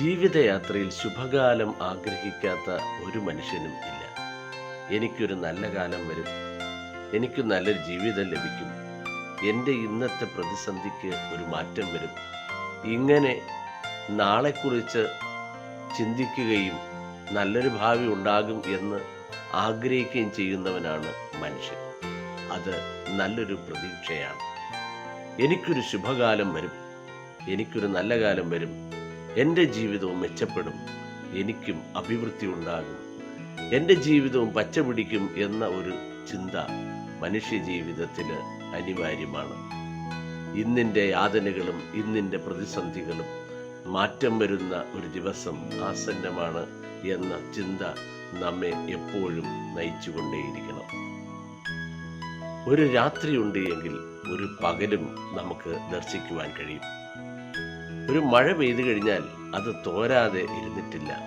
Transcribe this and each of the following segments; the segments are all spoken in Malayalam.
ജീവിതയാത്രയിൽ ശുഭകാലം ആഗ്രഹിക്കാത്ത ഒരു മനുഷ്യനും ഇല്ല. എനിക്കൊരു നല്ല കാലം വരും. എനിക്ക് നല്ലൊരു ജീവിതം ലഭിക്കും. എന്റെ ഇന്നത്തെ പ്രതിസന്ധിക്ക് ഒരു മാറ്റം വരും. ഇങ്ങനെ നാളെക്കുറിച്ച് ചിന്തിക്കുകയും നല്ലൊരു ഭാവി ഉണ്ടാകും എന്ന് ആഗ്രഹിക്കുകയും ചെയ്യുന്നവനാണ് മനുഷ്യൻ. അത് നല്ലൊരു പ്രതീക്ഷയാണ്. എനിക്കൊരു ശുഭകാലം വരും. എനിക്കൊരു നല്ല കാലം വരും. എന്റെ ജീവിതവും മെച്ചപ്പെടും. എനിക്കും അഭിവൃദ്ധി ഉണ്ടാകും. എന്റെ ജീവിതവും പച്ചപിടിക്കും എന്ന ഒരു ചിന്ത മനുഷ്യ ജീവിതത്തിന് അനിവാര്യമാണ്. ഇന്നിന്റെ യാതനകളും ഇന്നിന്റെ പ്രതിസന്ധികളും മാറ്റം വരുന്ന ഒരു ദിവസം ആസന്നമാണ് എന്ന ചിന്ത നമ്മെ എപ്പോഴും നയിച്ചുകൊണ്ടേയിരിക്കണം. ഒരു രാത്രിയുണ്ട് എങ്കിൽ ഒരു പകലും നമുക്ക് ദർശിക്കുവാൻ കഴിയും. ഒരു മഴ പെയ്തു കഴിഞ്ഞാൽ അത് തോരാതെ ഇരുന്നിട്ടില്ല.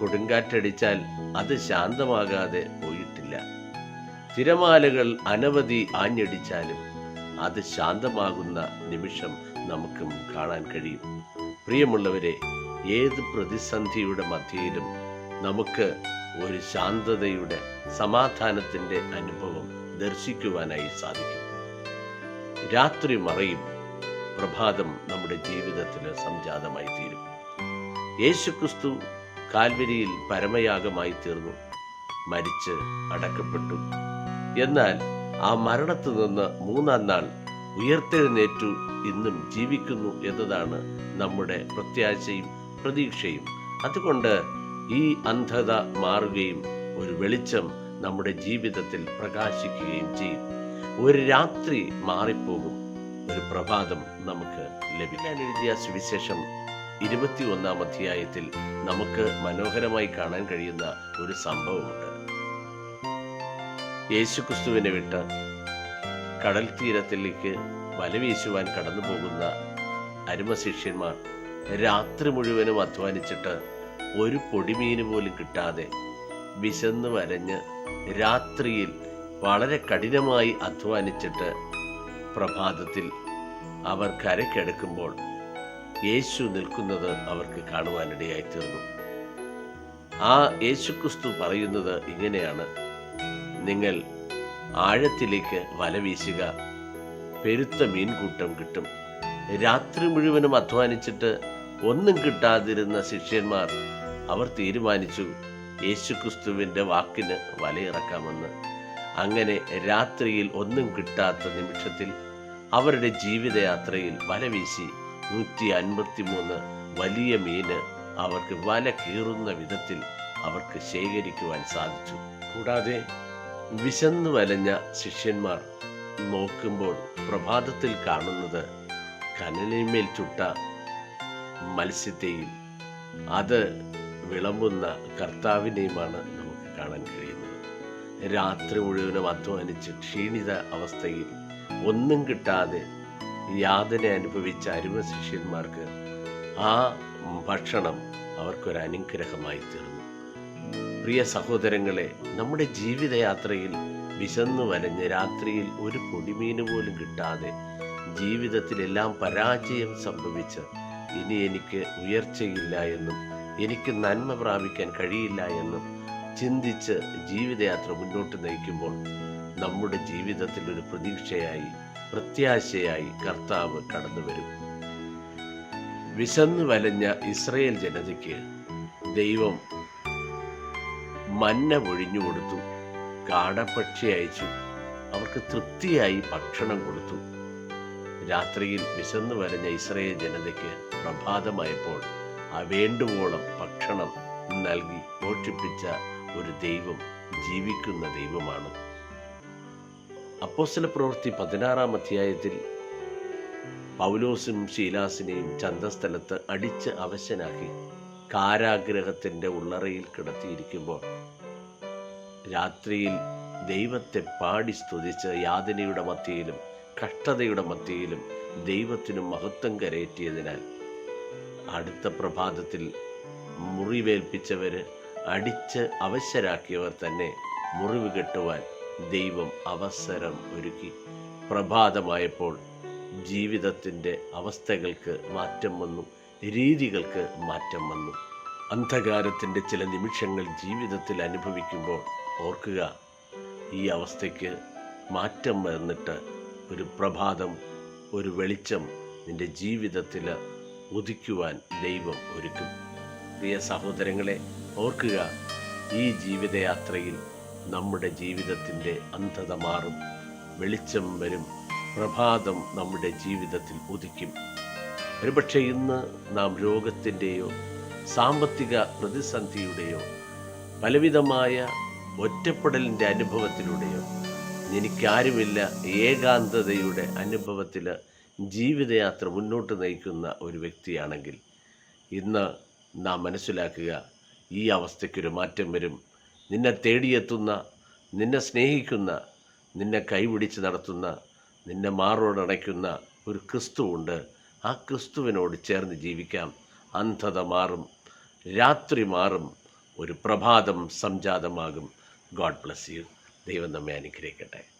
കൊടുങ്കാറ്റടിച്ചാൽ അത് ശാന്തമാകാതെ പോയിട്ടില്ല. തിരമാലകൾ അനവധി ആഞ്ഞടിച്ചാലും അത് ശാന്തമാകുന്ന നിമിഷം നമുക്കും കാണാൻ കഴിയും. പ്രിയമുള്ളവരെ ഏത് പ്രതിസന്ധിയുടെ മധ്യയിലും നമുക്ക് ഒരു ശാന്തതയുടെ സമാധാനത്തിന്റെ അനുഭവം ദർശിക്കുവാനായി സാധിക്കും. രാത്രി മറയും. പ്രഭാതം നമ്മുടെ ജീവിതത്തിന് സംജാതമായി തീരും യേശുക്രിസ്തു കാൽവരിയിൽ പരമയാഗമായി തീർന്നു മരിച്ച് അടക്കപ്പെട്ടു. എന്നാൽ ആ മരണത്തിൽ നിന്ന് മൂന്നാം നാൾ ഉയർത്തെഴുന്നേറ്റു ഇന്നും ജീവിക്കുന്നു എന്നതാണ് നമ്മുടെ പ്രത്യാശയും പ്രതീക്ഷയും. അതുകൊണ്ട് ഈ അന്ധത മാറുകയും ഒരു വെളിച്ചം നമ്മുടെ ജീവിതത്തിൽ പ്രകാശിക്കുകയും ചെയ്യും. ഒരു രാത്രി മാറിപ്പോകും. ഒരു പ്രഭാതം നമുക്ക് ലഭിക്കാൻ എഴുതിയ സുവിശേഷം ഇരുപത്തി ഒന്നാം അധ്യായത്തിൽ നമുക്ക് മനോഹരമായി കാണാൻ കഴിയുന്ന ഒരു സംഭവമുണ്ട്. യേശുക്രിസ്തുവിനെ വിട്ട് കടൽ തീരത്തിലേക്ക് വലവീശുവാൻ കടന്നു പോകുന്ന അരുമശിഷ്യന്മാർ രാത്രി മുഴുവനും അധ്വാനിച്ചിട്ട് ഒരു പൊടിമീന് പോലും കിട്ടാതെ വിശന്ന് വരഞ്ഞ് രാത്രിയിൽ വളരെ കഠിനമായി അധ്വാനിച്ചിട്ട് പ്രഭാതത്തിൽ അവർ കരയ്ക്കടുക്കുമ്പോൾ യേശു നിൽക്കുന്നത് അവർക്ക് കാണുവാനിടയായി തീർന്നു ആ യേശുക്രിസ്തു പറയുന്നത് ഇങ്ങനെയാണ്. നിങ്ങൾ ആഴത്തിലേക്ക് വല വീശുക പെരുത്ത മീൻകൂട്ടം കിട്ടും. രാത്രി മുഴുവനും അധ്വാനിച്ചിട്ട് ഒന്നും കിട്ടാതിരുന്ന ശിഷ്യന്മാർ അവർ തീരുമാനിച്ചു യേശുക്രിസ്തുവിന്റെ വാക്കിന് വലയിറക്കാമെന്ന്. അങ്ങനെ രാത്രിയിൽ ഒന്നും കിട്ടാത്ത നിമിഷത്തിൽ അവരുടെ ജീവിതയാത്രയിൽ വല വീശി നൂറ്റി അൻപത്തി മൂന്ന് വലിയ മീന് അവർക്ക് വല കീറുന്ന വിധത്തിൽ അവർക്ക് ശേഖരിക്കുവാൻ സാധിച്ചു. കൂടാതെ വിശന്നു വലഞ്ഞ ശിഷ്യന്മാർ നോക്കുമ്പോൾ പ്രഭാതത്തിൽ കാണുന്നത് കനലിന്മേൽ ചുട്ട മത്സ്യത്തെയും അത് വിളമ്പുന്ന കർത്താവിനെയുമാണ് നമുക്ക് കാണാൻ കഴിയുന്നത്. രാത്രി മുഴുവനും അധ്വാനിച്ച് ക്ഷീണിത അവസ്ഥയിൽ ഒന്നും കിട്ടാതെ യാതന അനുഭവിച്ച അരുമ ശിഷ്യന്മാർക്ക് ആ ഭക്ഷണം അവർക്കൊരു അനുഗ്രഹമായി തീർന്നു. പ്രിയ സഹോദരങ്ങളെ നമ്മുടെ ജീവിതയാത്രയിൽ വിശന്നു വലഞ്ഞ് രാത്രിയിൽ ഒരു പൊടിമീന് പോലും കിട്ടാതെ ജീവിതത്തിലെല്ലാം പരാജയം സംഭവിച്ച് ഇനി എനിക്ക് ഉയർച്ചയില്ല എന്നും എനിക്ക് നന്മ പ്രാപിക്കാൻ കഴിയില്ല എന്നും ചിന്തിച്ച് ജീവിതയാത്ര മുന്നോട്ട് നയിക്കുമ്പോൾ നമ്മുടെ ജീവിതത്തിൽ ഒരു പ്രതീക്ഷയായി പ്രത്യാശയായി കർത്താവ് കടന്നു വരും. വിശന്നു വലഞ്ഞ ഇസ്രയേൽ ജനതയ്ക്ക് ദൈവം മന്ന പൊഴിഞ്ഞു കൊടുത്തു കാടപ്പക്ഷി അയച്ചു അവർക്ക് തൃപ്തിയായി ഭക്ഷണം കൊടുത്തു. രാത്രിയിൽ വിശന്നു വരഞ്ഞ ഇസ്രയേൽ ജനതയ്ക്ക് പ്രഭാതമായപ്പോൾ ആ വേണ്ടുവോളം ഭക്ഷണം നൽകി പോഷിപ്പിച്ച ഒരു ദൈവം ജീവിക്കുന്ന ദൈവമാണ്. അപ്പോസ്തല പ്രവൃത്തി പതിനാറാം അധ്യായത്തിൽ പൗലോസും ശീലാസിനെയും ചന്തസ്ഥലത്ത് അടിച്ച് അവശനാക്കി കാരാഗ്രഹത്തിന്റെ ഉള്ളറയിൽ കിടത്തിയിരിക്കുമ്പോൾ രാത്രിയിൽ ദൈവത്തെ പാടി സ്തുതിച്ച് യാതനയുടെ മധ്യയിലും കഷ്ടതയുടെ മധ്യയിലും ദൈവത്തിനു മഹത്വം കരയേറ്റിയതിനാൽ അടുത്ത പ്രഭാതത്തിൽ മുറിവേൽപ്പിച്ചവര് അടിച്ച് അവശരാക്കിയവർ തന്നെ മുറിവ് കെട്ടുവാൻ ദൈവം അവസരം ഒരുക്കി. പ്രഭാതമായപ്പോൾ ജീവിതത്തിന്റെ അവസ്ഥകൾക്ക് മാറ്റം വന്നു രീതികൾക്ക് മാറ്റം വന്നു. അന്ധകാരത്തിന്റെ ചില നിമിഷങ്ങൾ ജീവിതത്തിൽ അനുഭവിക്കുമ്പോൾ ഓർക്കുക ഈ അവസ്ഥയ്ക്ക് മാറ്റം വന്നിട്ട് ഒരു പ്രഭാതം ഒരു വെളിച്ചം നിന്റെ ജീവിതത്തിൽ ഉദിക്കുവാൻ ദൈവം ഒരുക്കും. പ്രിയ സഹോദരങ്ങളെ ഓർക്കുക ഈ ജീവിതയാത്രയിൽ നമ്മുടെ ജീവിതത്തിന്റെ അന്ധത മാറും വെളിച്ചം വരും പ്രഭാതം നമ്മുടെ ജീവിതത്തിൽ ഉദിക്കും. ഒരുപക്ഷെ ഇന്ന് നാം രോഗത്തിന്റെയോ സാമ്പത്തിക പ്രതിസന്ധിയുടെയോ പലവിധമായ ഒറ്റപ്പെടലിന്റെ അനുഭവത്തിലൂടെയോ എനിക്കാരുമില്ല ഏകാന്തതയുടെ അനുഭവത്തിൽ ജീവിതയാത്ര മുന്നോട്ട് നയിക്കുന്ന ഒരു വ്യക്തിയാണെങ്കിൽ ഇന്ന് നാം മനസ്സിലാക്കുക. ഈ അവസ്ഥയ്ക്കൊരു മാറ്റം വരും. നിന്നെ തേടിയെത്തുന്ന നിന്നെ സ്നേഹിക്കുന്ന നിന്നെ കൈപിടിച്ച് നടത്തുന്ന നിന്നെ മാറോടണയ്ക്കുന്ന ഒരു ക്രിസ്തുവുണ്ട്. ആ ക്രിസ്തുവിനോട് ചേർന്ന് ജീവിക്കാം. അന്ധത മാറും. രാത്രി മാറും. ഒരു പ്രഭാതം സംജാതമാകും. God bless you. ദൈവം നമ്മെ അനുഗ്രഹിക്കട്ടെ.